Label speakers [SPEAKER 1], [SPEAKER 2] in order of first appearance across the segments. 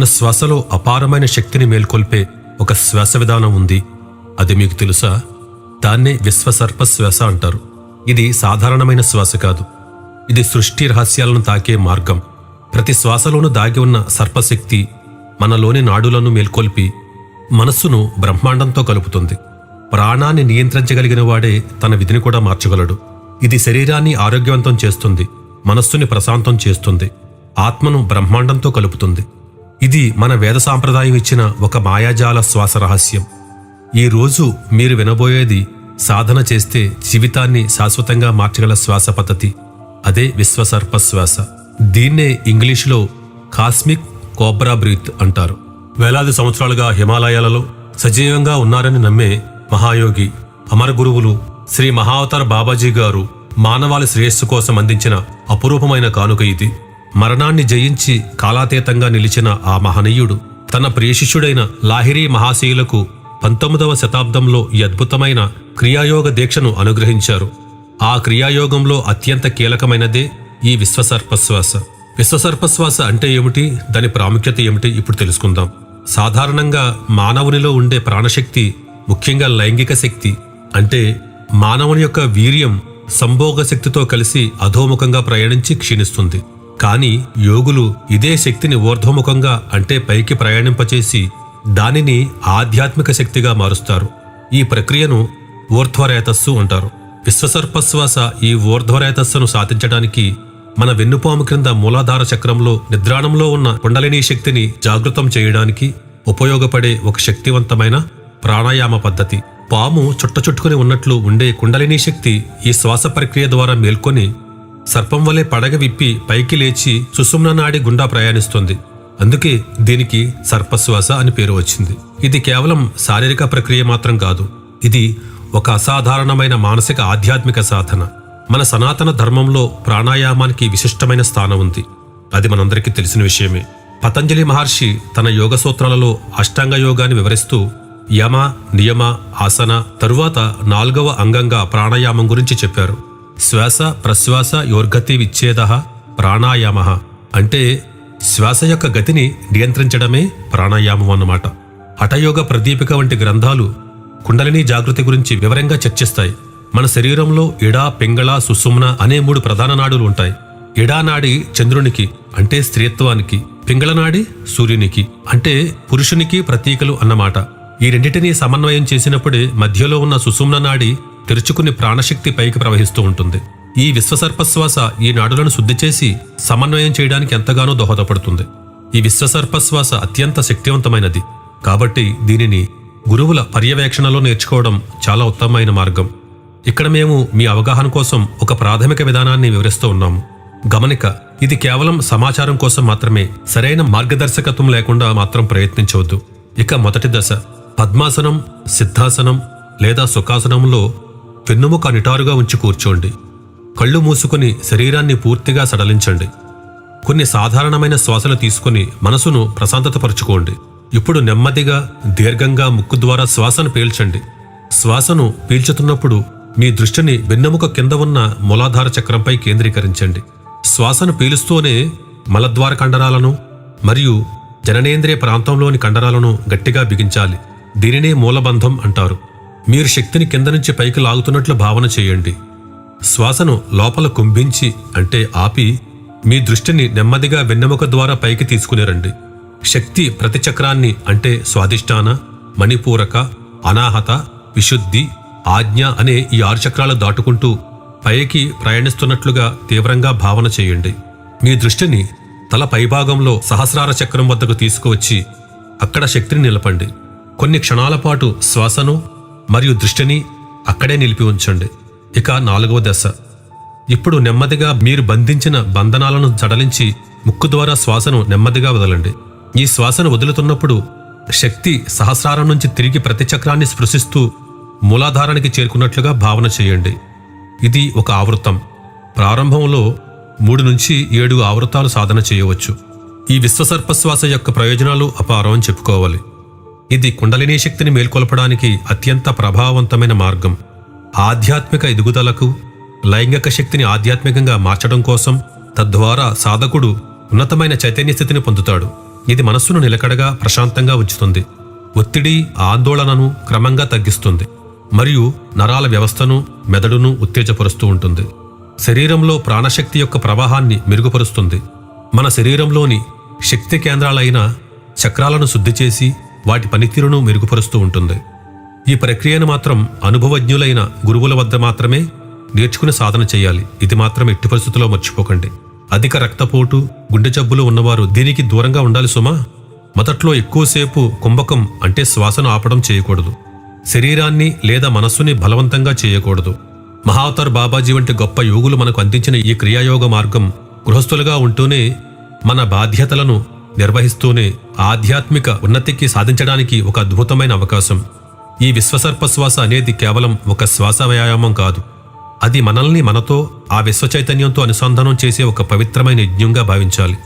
[SPEAKER 1] మన శ్వాసలో అపారమైన శక్తిని మేల్కొల్పే ఒక శ్వాస విధానం ఉంది. అది మీకు తెలుసా? దాన్నే విశ్వసర్ప శ్వాస అంటారు. ఇది సాధారణమైన శ్వాస కాదు. ఇది సృష్టి రహస్యాలను తాకే మార్గం. ప్రతి శ్వాసలోనూ దాగి ఉన్న సర్పశక్తి మనలోని నాడులను మేల్కొల్పి మనస్సును బ్రహ్మాండంతో కలుపుతుంది. ప్రాణాన్ని నియంత్రించగలిగిన వాడే తన విధిని కూడా మార్చగలడు. ఇది శరీరాన్ని ఆరోగ్యవంతం చేస్తుంది. మనస్సుని ప్రశాంతం చేస్తుంది. ఆత్మను బ్రహ్మాండంతో కలుపుతుంది. ఇది మన వేద సాంప్రదాయం ఇచ్చిన ఒక మాయాజాల శ్వాస రహస్యం. ఈ రోజు మీరు వినబోయేది సాధన చేస్తే జీవితాన్ని శాశ్వతంగా మార్చగల శ్వాస పద్ధతి. అదే విశ్వసర్ప శ్వాస దీన్నే ఇంగ్లీషులో కాస్మిక్ కోబ్రా బ్రీత్ అంటారు. వేలాది సంవత్సరాలుగా హిమాలయాలలో సజీవంగా ఉన్నారని నమ్మే మహాయోగి అమర గురువులు శ్రీ మహావతార బాబాజీ గారు మానవాళి శ్రేయస్సు కోసం అందించిన అపురూపమైన కానుక ఇది. మరణాన్ని జయించి కాలాతీతంగా నిలిచిన ఆ మహనీయుడు తన ప్రియశిష్యుడైన లాహిరీ మహాశీలకు పంతొమ్మిదవ శతాబ్దంలో ఈ అద్భుతమైన క్రియాయోగ దీక్షను అనుగ్రహించారు. ఆ క్రియాయోగంలో అత్యంత కీలకమైనదే ఈ విశ్వసర్పశ్వాస విశ్వసర్పశ్వాస అంటే ఏమిటి? దాని ప్రాముఖ్యత ఏమిటి? ఇప్పుడు తెలుసుకుందాం. సాధారణంగా మానవునిలో ఉండే ప్రాణశక్తి ముఖ్యంగా లైంగిక శక్తి అంటే మానవుని యొక్క వీర్యం సంభోగ శక్తితో కలిసి అధోముఖంగా ప్రయాణించి క్షీణిస్తుంది. కానీ యోగులు ఇదే శక్తిని ఊర్ధ్వముఖంగా అంటే పైకి ప్రయాణింపచేసి దానిని ఆధ్యాత్మిక శక్తిగా మారుస్తారు. ఈ ప్రక్రియను ఊర్ధ్వరేతస్సు అంటారు. విశ్వసర్పశ్వాస ఈ ఊర్ధ్వరేతస్సును సాధించడానికి మన వెన్నుపాము క్రింద మూలాధార చక్రంలో నిద్రాణంలో ఉన్న కుండలినీ శక్తిని జాగృతం చేయడానికి ఉపయోగపడే ఒక శక్తివంతమైన ప్రాణాయామ పద్ధతి. పాము చుట్టచుట్టుకుని ఉన్నట్లు ఉండే కుండలినీ శక్తి ఈ శ్వాస ప్రక్రియ ద్వారా మేల్కొని సర్పం వలె పడగ విప్పి పైకి లేచి సుసుమ్న నాడి గుండా ప్రయాణిస్తుంది. అందుకే దీనికి సర్పశ్వాస అని పేరు వచ్చింది. ఇది కేవలం శారీరక ప్రక్రియ మాత్రం కాదు. ఇది ఒక అసాధారణమైన మానసిక ఆధ్యాత్మిక సాధన. మన సనాతన ధర్మంలో ప్రాణాయామానికి విశిష్టమైన స్థానం ఉంది. అది మనందరికీ తెలిసిన విషయమే. పతంజలి మహర్షి తన యోగ సూత్రాలలో అష్టాంగ యోగాన్ని వివరిస్తూ యమ నియమ ఆసన తరువాత నాలుగవ అంగంగా ప్రాణాయామం గురించి చెప్పారు. శ్వాస ప్రశ్వాస యోర్గతి విచ్ఛేద ప్రాణాయామ అంటే శ్వాస యొక్క గతిని నియంత్రించడమే ప్రాణాయామం అన్నమాట. హఠయోగ ప్రదీపిక వంటి గ్రంథాలు కుండలిని జాగృతి గురించి వివరంగా చర్చిస్తాయి. మన శరీరంలో ఇడా పింగళ సుసుమ్న అనే మూడు ప్రధాన నాడులు ఉంటాయి. ఇడా నాడి చంద్రునికి అంటే స్త్రీత్వానికి పింగళ నాడి సూర్యునికి అంటే పురుషునికి ప్రతీకలు అన్నమాట. ఈ రెండింటినీ సమన్వయం చేసినప్పుడే మధ్యలో ఉన్న సుసుమ్న నాడి తెరుచుకుని ప్రాణశక్తి పైకి ప్రవహిస్తూ ఉంటుంది. ఈ విశ్వసర్పశ్వాస ఈ నాడులను శుద్ధి చేసి సమన్వయం చేయడానికి ఎంతగానో దోహదపడుతుంది. ఈ విశ్వసర్పశ్వాస అత్యంత శక్తివంతమైనది. కాబట్టి దీనిని గురువుల పర్యవేక్షణలో నేర్చుకోవడం చాలా ఉత్తమమైన మార్గం. ఇక్కడ మేము మీ అవగాహన కోసం ఒక ప్రాథమిక విధానాన్ని వివరిస్తూ ఉన్నాము. గమనిక ఇది కేవలం సమాచారం కోసం మాత్రమే సరైన మార్గదర్శకత్వం లేకుండా మాత్రం ప్రయత్నించవద్దు. ఇక మొదటి దశ పద్మాసనం సిద్ధాసనం లేదా సుఖాసనంలో వెన్నుముక నిటారుగా ఉంచి కూర్చోండి. కళ్ళు మూసుకుని శరీరాన్ని పూర్తిగా సడలించండి. కొన్ని సాధారణమైన శ్వాసలు తీసుకుని మనసును ప్రశాంతతపరుచుకోండి. ఇప్పుడు నెమ్మదిగా దీర్ఘంగా ముక్కు ద్వారా శ్వాసను పీల్చండి. శ్వాసను పీల్చుతున్నప్పుడు మీ దృష్టిని వెన్నెముక కింద ఉన్న మూలాధార చక్రంపై కేంద్రీకరించండి. శ్వాసను పీలుస్తూనే మలద్వార కండరాలను మరియు జననేంద్రియ ప్రాంతంలోని కండరాలను గట్టిగా బిగించాలి. దీనినే మూలబంధం అంటారు. మీరు శక్తిని కింద నుంచి పైకి లాగుతున్నట్లు భావన చేయండి. శ్వాసను లోపల కుంభించి అంటే ఆపి మీ దృష్టిని నెమ్మదిగా వెన్నెముక ద్వారా పైకి తీసుకునిరండి శక్తి ప్రతిచక్రాన్ని అంటే స్వాదిష్టాన మణిపూరక అనాహత విశుద్ధి ఆజ్ఞ అనే ఈ ఆరు చక్రాలు దాటుకుంటూ పైకి ప్రయాణిస్తున్నట్లుగా తీవ్రంగా భావన చేయండి. మీ దృష్టిని తల పైభాగంలో సహస్రార చక్రం వద్దకు తీసుకువచ్చి అక్కడ శక్తిని నిలపండి. కొన్ని క్షణాల పాటు శ్వాసను మరియు దృష్టిని అక్కడే నిలిపి ఉంచండి. ఇక నాలుగవ దశ. ఇప్పుడు నెమ్మదిగా మీరు బంధించిన బంధనాలను సడలించి ముక్కు ద్వారా శ్వాసను నెమ్మదిగా వదలండి. ఈ శ్వాసను వదులుతున్నప్పుడు శక్తి సహస్రారం నుంచి తిరిగి ప్రతి చక్రాన్ని స్పృశిస్తూ మూలాధారానికి చేరుకున్నట్లుగా భావన చేయండి. ఇది ఒక ఆవృతం. ప్రారంభంలో మూడు నుంచి ఏడు ఆవృతాలు సాధన చేయవచ్చు. ఈ విశ్వసర్పశ్వాస యొక్క ప్రయోజనాలు అపారం చెప్పుకోవాలి. ఇది కుండలిని శక్తిని మేల్కొల్పడానికి అత్యంత ప్రభావవంతమైన మార్గం. ఆధ్యాత్మిక ఎదుగుదలకు లైంగిక శక్తిని ఆధ్యాత్మికంగా మార్చడం కోసం తద్వారా సాధకుడు ఉన్నతమైన చైతన్య స్థితిని పొందుతాడు. ఇది మనస్సును నిలకడగా ప్రశాంతంగా ఉంచుతుంది. ఒత్తిడి ఆందోళనను క్రమంగా తగ్గిస్తుంది. మరియు నరాల వ్యవస్థను మెదడును ఉత్తేజపరుస్తూ ఉంటుంది. శరీరంలో ప్రాణశక్తి యొక్క ప్రవాహాన్ని మెరుగుపరుస్తుంది. మన శరీరంలోని శక్తి కేంద్రాలైన చక్రాలను శుద్ధి చేసి వాటి పనితీరును మెరుగుపరుస్తూ ఉంటుంది. ఈ ప్రక్రియను మాత్రం అనుభవజ్ఞులైన గురువుల వద్ద మాత్రమే నేర్చుకుని సాధన చేయాలి. ఇది మాత్రం ఎట్టి పరిస్థితుల్లో మర్చిపోకండి. అధిక రక్తపోటు గుండె జబ్బులు ఉన్నవారు దీనికి దూరంగా ఉండాలి సుమా. మొదట్లో ఎక్కువసేపు కుంభకం అంటే శ్వాసను ఆపడం చేయకూడదు. శరీరాన్ని లేదా మనస్సుని బలవంతంగా చేయకూడదు. మహావతార్ బాబాజీ వంటి గొప్ప యోగులు మనకు అందించిన ఈ క్రియాయోగ మార్గం గృహస్థులుగా ఉంటూనే మన బాధ్యతలను నిర్వహిస్తూనే ఆధ్యాత్మిక ఉన్నతికి సాధించడానికి ఒక అద్భుతమైన అవకాశం. ఈ విశ్వసర్ప శ్వాస అనేది కేవలం ఒక శ్వాస వ్యాయామం కాదు. అది మనల్ని మనతో ఆ విశ్వ చైతన్యంతో అనుసంధానం చేసే ఒక పవిత్రమైన యజ్ఞంగా భావించాలి.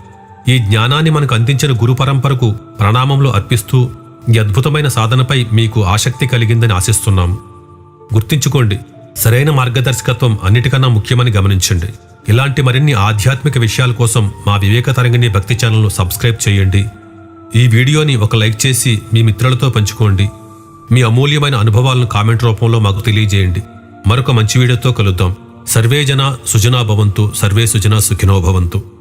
[SPEAKER 1] ఈ జ్ఞానాన్ని మనకు అందించిన గురు పరంపరకు ప్రణామంలో అర్పిస్తూ ఈ అద్భుతమైన సాధనపై మీకు ఆసక్తి కలిగిందని ఆశిస్తున్నాము గుర్తించుకోండి సరైన మార్గదర్శకత్వం అన్నిటికన్నా ముఖ్యమని గమనించండి. ఇలాంటి మరిన్ని ఆధ్యాత్మిక విషయాల కోసం మా వివేక తరంగిణి భక్తి ఛానల్ను సబ్స్క్రైబ్ చేయండి. ఈ వీడియోని ఒక లైక్ చేసి మీ మిత్రులతో పంచుకోండి. మీ అమూల్యమైన అనుభవాలను కామెంట్ రూపంలో మాకు తెలియజేయండి. మరొక మంచి వీడియోతో కలుద్దాం. సర్వే జన సుజనా భవంతు సర్వే సుజనా సుఖినో భవంతు.